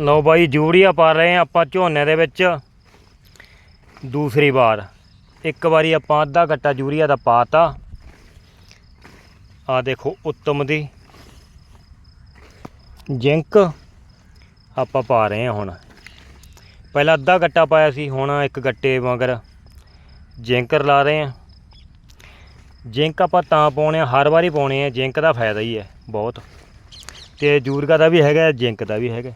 ਲਓ ਬਾਈ, ਜੂੜੀਆ ਪਾ ਰਹੇ ਆ ਆਪਾਂ ਝੋਨੇ ਦੇ ਵਿੱਚ। ਦੂਸਰੀ ਵਾਰ। ਇੱਕ ਵਾਰੀ ਆਪਾਂ ਅੱਧਾ ਗੱਟਾ ਯੂਰੀਆ ਦਾ ਪਾਤਾ। ਆ ਦੇਖੋ, ਉੱਤਮ ਦੀ ਜਿੰਕ ਆਪਾਂ ਪਾ ਰਹੇ ਹਾਂ ਹੁਣ। ਪਹਿਲਾਂ ਅੱਧਾ ਗੱਟਾ ਪਾਇਆ ਸੀ, ਹੁਣ ਇੱਕ ਗੱਟੇ ਮਗਰ ਜਿੰਕਰ ਲਾ ਰਹੇ ਹਾਂ। ਜਿੰਕ ਆਪਾਂ ਤਾਂ ਪਾਉਣੇ ਆ ਹਰ ਵਾਰੀ ਪਾਉਣੇ ਆ ਜਿੰਕ ਦਾ ਫਾਇਦਾ ਹੀ ਹੈ, ਬਹੁਤ। ਤੇ ਯੂਰੀਆ ਦਾ ਵੀ ਹੈਗਾ, ਜਿੰਕ ਦਾ ਵੀ ਹੈਗਾ।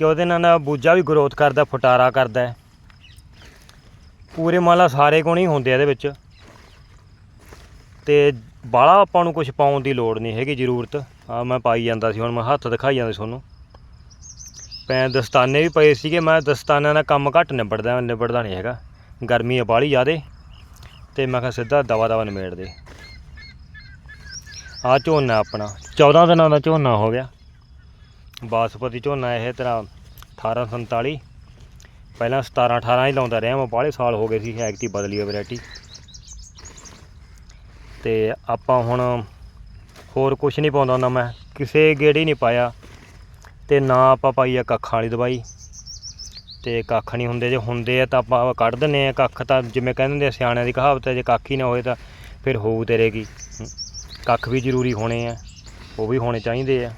ਕਿ ਉਹਦੇ ਨਾਲ ਬੂਜਾ ਵੀ ਗਰੋਥ ਕਰਦਾ, ਫਟਾਰਾ ਕਰਦਾ ਹੈ। ਪੂਰੇ ਮੰਨ ਸਾਰੇ ਗੁਣ ਹੀ ਹੁੰਦੇ ਆ ਇਹਦੇ ਵਿੱਚ। ਤੇ ਬਾਹਲਾ ਆਪਾਂ ਨੂੰ ਕੁਝ ਪਾਉਣ ਦੀ ਲੋੜ ਨਹੀਂ ਹੈਗੀ, ਜ਼ਰੂਰਤ। ਆ ਮੈਂ ਪਾਈ ਜਾਂਦਾ ਸੀ ਹੁਣ, ਮੈਂ ਹੱਥ ਦਿਖਾਈ ਜਾਂਦਾ ਸੀ ਤੁਹਾਨੂੰ। ਪੈ ਦਸਤਾਨੇ ਵੀ ਪਏ ਸੀਗੇ, ਮੈਂ ਦਸਤਾਨਿਆਂ ਦਾ ਕੰਮ ਘੱਟ ਨਿਬੜਦਾ ਨਿਬੜਦਾ ਨਹੀਂ ਹੈਗਾ। ਗਰਮੀ ਆ ਬਾਹਲੀ ਜ਼ਿਆਦੇ। ਤੇ ਮੈਂ ਕਿਹਾ ਸਿੱਧਾ ਦਵਾ ਦਵਾ ਨਿਬੇੜ ਦੇ। ਆ ਝੋਨਾ ਆਪਣਾ 14 ਦਿਨਾਂ ਦਾ ਝੋਨਾ ਹੋ ਗਿਆ। ਬਾਸਪਤੀ ਝੋਨਾ ਇਹ ਤੇਰਾ 1847 ਪਹਿਲਾਂ 17 18 ਹੀ ਲਾਉਂਦਾ ਰਿਹਾ ਮੈਂ, ਬਾਹਲੇ ਸਾਲ ਹੋ ਗਏ ਸੀ ਐਕਟੀ ਬਦਲੀ ਆ ਵੈਰਾਈਟੀ ਤੇ ਆਪਾਂ ਹੁਣ ਹੋਰ ਕੁਝ ਨਹੀਂ ਪਾਉਂਦਾ ਹੁੰਦਾ ਮੈਂ, ਕਿਸੇ ਗੇੜੀ ਨਹੀਂ ਪਾਇਆ। ਤੇ ਨਾ ਆਪਾਂ ਪਾਈ ਆ ਕੱਖਾਂ ਵਾਲੀ ਦਵਾਈ। ਤੇ ਕੱਖ ਨਹੀਂ ਹੁੰਦੇ, ਜੇ ਹੁੰਦੇ ਆ ਤਾਂ ਆਪਾਂ ਕੱਢ ਦਿੰਨੇ ਆ ਕੱਖ ਤਾਂ ਜਿਵੇਂ ਕਹਿੰਦੇ ਆ, ਸਿਆਣਿਆਂ ਦੀ ਕਹਾਵਤ ਹੈ, ਜੇ ਕੱਖ ਹੀ ਨਾ ਹੋਏ ਤਾਂ ਫਿਰ ਹੋਊ ਤੇਰੇ ਕੀ। ਕੱਖ ਵੀ ਜ਼ਰੂਰੀ ਹੋਣੇ ਆ, ਉਹ ਵੀ ਹੋਣੇ ਚਾਹੀਦੇ ਆ।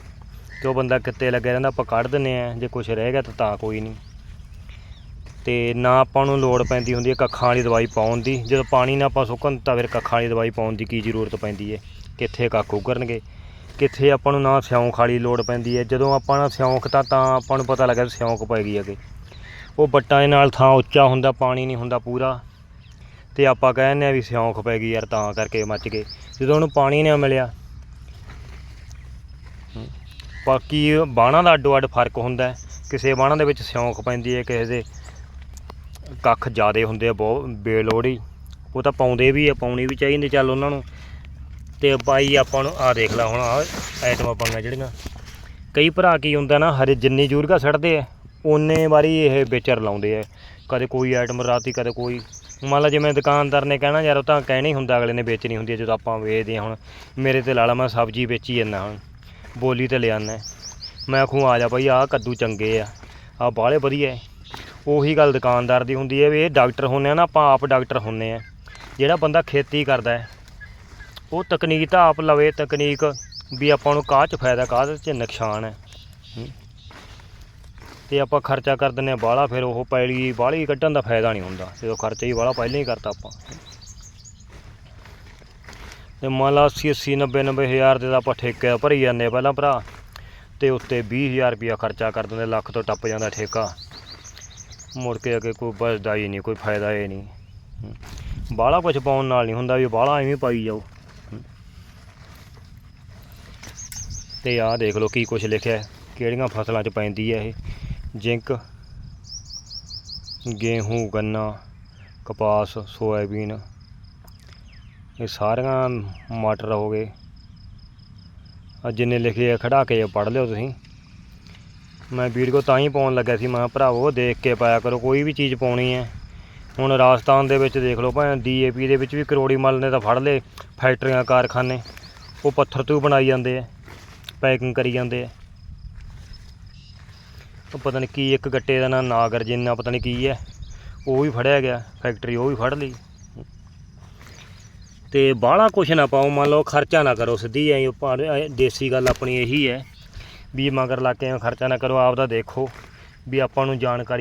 ਤੇ ਉਹ ਬੰਦਾ ਕਿੱਤੇ ਲੱਗਿਆ ਰਹਿੰਦਾ, ਆਪਾਂ ਕੱਢ ਦਿੰਨੇ ਆ ਜੇ ਕੁਝ ਰਹਿ ਗਿਆ ਤਾਂ ਤਾਂ ਕੋਈ ਨਹੀਂ। ਤੇ ਨਾ ਆਪਾਂ ਨੂੰ ਲੋੜ ਪੈਂਦੀ ਹੁੰਦੀ ਹੈ ਕੱਖਾਂ ਵਾਲੀ ਦਵਾਈ ਪਾਉਣ ਦੀ। ਜਦੋਂ ਪਾਣੀ ਨਾ ਆਪਾਂ ਸੁੱਕਣ ਤਾਂ ਫਿਰ ਕੱਖਾਂ ਵਾਲੀ ਦਵਾਈ ਪਾਉਣ ਦੀ ਕੀ ਜ਼ਰੂਰਤ ਪੈਂਦੀ ਹੈ? ਕਿੱਥੇ ਕੱਖ ਉਗਰਨਗੇ? ਕਿੱਥੇ ਆਪਾਂ ਨੂੰ ਨਾ ਸਿਉਂਖ ਵਾਲੀ ਲੋੜ ਪੈਂਦੀ ਹੈ? ਜਦੋਂ ਆਪਾਂ ਨਾ ਸਿਉਂਖ ਤਾਂ ਤਾਂ ਆਪਾਂ ਨੂੰ ਪਤਾ ਲੱਗਿਆ ਸਿਉਂਖ ਪੈ ਗਈ ਅੱਗੇ। ਉਹ ਬੱਟਾਂ ਦੇ ਨਾਲ ਥਾਂ ਉੱਚਾ ਹੁੰਦਾ, ਪਾਣੀ ਨਹੀਂ ਹੁੰਦਾ ਪੂਰਾ। ਤੇ ਆਪਾਂ ਕਹਿੰਦੇ ਆ ਵੀ ਸਿਉਂਖ ਪੈ ਗਈ ਯਾਰ, ਤਾਂ ਕਰਕੇ ਮੱਚ ਗਏ। ਜਦੋਂ ਉਹਨੂੰ ਪਾਣੀ ਨਾ ਮਿਲਿਆ ਬਾਕੀ ਬਾਣਾ ਦਾ ਅੱਡੋ ਅੱਡ ਫ਼ਰਕ ਹੁੰਦਾ ਹੈ। ਕਿਸੇ ਬਾਣਾ ਦੇ ਵਿੱਚ ਸਿਉਂਖ ਪੈਂਦੀ ਹੈ, ਕਿਸੇ ਦੇ ਕੱਖ ਜ਼ਿਆਦੇ ਹੁੰਦੇ ਆ ਬਹੁਤ ਬੇਲੋੜੀ। ਉਹ ਤਾਂ ਪਾਉਂਦੇ ਵੀ ਆ, ਪਾਉਣੀ ਵੀ ਚਾਹੀਦੀ ਚੱਲ ਉਹਨਾਂ ਨੂੰ। ਤੇ ਬਾਈ ਆਪਾਂ ਨੂੰ ਆ ਦੇਖ ਲੈ ਹੁਣ ਆ ਆਈਟਮਾਂ ਪਾਈਆਂ ਜਿਹੜੀਆਂ। ਕਈ ਭਰਾ ਕੀ ਹੁੰਦਾ ਨਾ ਹਰੇ ਜਿੰਨੀ ਜੂਰਗਾ ਸੜਦੇ ਆ, ਓਨੇ ਵਾਰੀ ਇਹ ਵੇਚਰ ਲਾਉਂਦੇ ਆ। ਕਦੇ ਕੋਈ ਆਈਟਮ ਰਾਤੀ, ਕਦੇ ਕੋਈ, ਮੰਨ ਲਾ ਜਿਵੇਂ ਦੁਕਾਨਦਾਰ ਨੇ ਕਹਿਣਾ, ਯਾਰ ਉਹ ਤਾਂ ਕਹਿਣਾ ਹੀ ਹੁੰਦਾ, ਅਗਲੇ ਨੇ ਵੇਚਣੀ ਹੁੰਦੀ ਹੈ ਜਦੋਂ ਆਪਾਂ ਵੇਚਦੇ ਹਾਂ ਹੁਣ। ਮੇਰੇ ਤੇ ਲਾ ਲਾ, ਮੈਂ ਸਬਜ਼ੀ ਵੇਚੀ ਜਾਂਦਾ ਹੁਣ। ਬੋਲੀ ਤੇ ਲਿਆਨਾ ਮੈਂ ਆਖੂੰ, ਆ ਜਾ ਭਾਈ, ਆਹ ਕੱਦੂ ਚੰਗੇ ਆ। ਆਹ ਬਾਹਲੇ ਵਧੀਆ ਉਹੀ ਗੱਲ ਦੁਕਾਨਦਾਰ ਦੀ ਹੁੰਦੀ ਹੈ ਵੀ ਇਹ ਡਾਕਟਰ ਹੁੰਨੇ ਆ ਨਾ, ਆਪਾਂ ਆਪ ਡਾਕਟਰ ਹੁੰਨੇ ਆ। ਜਿਹੜਾ ਬੰਦਾ ਖੇਤੀ ਕਰਦਾ ਹੈ ਉਹ ਤਕਨੀਕ ਤਾਂ ਆਪ ਲਵੇ, ਤਕਨੀਕ ਵੀ ਆਪਾਂ ਨੂੰ ਕਾਹ ਚ ਫਾਇਦਾ, ਕਾਹ ਚ ਨੁਕਸਾਨ ਹੈ। ਹਮ। ਤੇ ਆਪਾਂ ਖਰਚਾ ਕਰ ਦਿੰਨੇ ਆ ਬਾਹਲਾ, ਫਿਰ ਉਹ ਪੈਲੀ ਬਾਹਲੀ ਕੱਢਣ ਦਾ ਫਾਇਦਾ ਨਹੀਂ ਹੁੰਦਾ। ਜਦੋਂ ਖਰਚਾ ਹੀ ਬਾਹਲਾ, ਪਹਿਲਾਂ ਹੀ ਕਰਤਾ ਆਪਾਂ। ਤੇ ਮੰਨ ਲਾ 80 80 90 90 ਹਜ਼ਾਰ ਦੇ ਤਾਂ ਆਪਾਂ ਠੇਕੇ ਭਰੀ ਜਾਂਦੇ ਆ ਪਹਿਲਾਂ ਭਰਾ। ਤੇ ਉੱਤੇ 20000 ਰੁਪਇਆ ਖਰਚਾ ਕਰ ਦਿੰਦੇ, ਲੱਖ ਤੋਂ ਟੱਪ ਜਾਂਦਾ ਠੇਕਾ। ਮੁੜ ਕੇ ਅੱਗੇ ਕੋਈ ਬਚਦਾ ਹੀ ਨਹੀਂ, ਕੋਈ ਫਾਇਦਾ ਹੀ ਨਹੀਂ। ਬਾਹਲਾ ਕੁਝ ਪਾਉਣ ਨਾਲ ਨਹੀਂ ਹੁੰਦਾ ਵੀ ਬਾਹਲਾ ਐਵੇਂ ਪਾਈ ਜਾਓ। ਤੇ ਆਹ ਦੇਖ ਲਓ ਕੀ ਕੁਝ ਲਿਖਿਆ ਕਿਹੜੀਆਂ ਫਸਲਾਂ 'ਚ ਪੈਂਦੀ ਹੈ ਇਹ। ਜਿੰਕ, ਗੇਹੂੰ, ਗੰਨਾ, ਕਪਾਸ, ਸੋਇਆਬੀਨ ਇਹ ਸਾਰੀਆਂ ਮਟਰ ਹੋ ਗਏ। ਆ ਜਿੰਨੇ ਲਿਖੇ ਆ ਖੜਾ ਕੇ ਪੜ੍ਹ ਲਿਓ ਤੁਸੀਂ। ਮੈਂ ਵੀਡੀਓ ਤਾਂ ਹੀ ਪਾਉਣ ਲੱਗਾ ਸੀ, ਮੈਂ ਭਰਾਵੋ ਦੇਖ ਕੇ ਪਾਇਆ ਕਰੋ, ਕੋਈ ਵੀ ਚੀਜ਼ ਪਾਉਣੀ ਹੈ। ਹੁਣ ਰਾਜਸਥਾਨ ਦੇ ਵਿੱਚ ਦੇਖ ਲਓ ਭਾਵੇਂ ਡੀਏਪੀ ਦੇ ਵਿੱਚ ਵੀ ਕਰੋੜੀ ਮੱਲ ਨੇ ਤਾਂ ਫੜ ਲਏ, ਫੈਕਟਰੀਆਂ, ਕਾਰਖਾਨੇ। ਉਹ ਪੱਥਰ ਤੋਂ ਬਣਾਈ ਜਾਂਦੇ ਆ, ਪੈਕਿੰਗ ਕਰੀ ਜਾਂਦੇ ਆ। ਉਹ ਪਤਾ ਨਹੀਂ ਕੀ ਇੱਕ ਗੱਟੇ ਦਾ ਨਾਂ ਨਾਗਰ ਜਿੰਨਾ, ਪਤਾ ਨਹੀਂ ਕੀ ਹੈ। ਉਹ ਵੀ ਫੜਿਆ ਗਿਆ, ਫੈਕਟਰੀ ਉਹ ਵੀ ਫੜ ਲਈ। ਤੇ ਬਾਹਲਾ ਕੁਛ ਨਾ ਪਾਓ, ਮੰਨ ਲਓ ਖਰਚਾ ਨਾ ਕਰੋ ਸਿੱਧੀ ਐਂ ਦੇਸੀ ਗੱਲ ਆਪਣੀ ਇਹੀ ਹੈ ਵੀ ਮਗਰ ਲਾ ਕੇ ਖਰਚਾ ਨਾ ਕਰੋ ਆਪਦਾ ਦੇਖੋ ਵੀ ਆਪਾਂ ਨੂੰ ਜਾਣਕਾਰੀ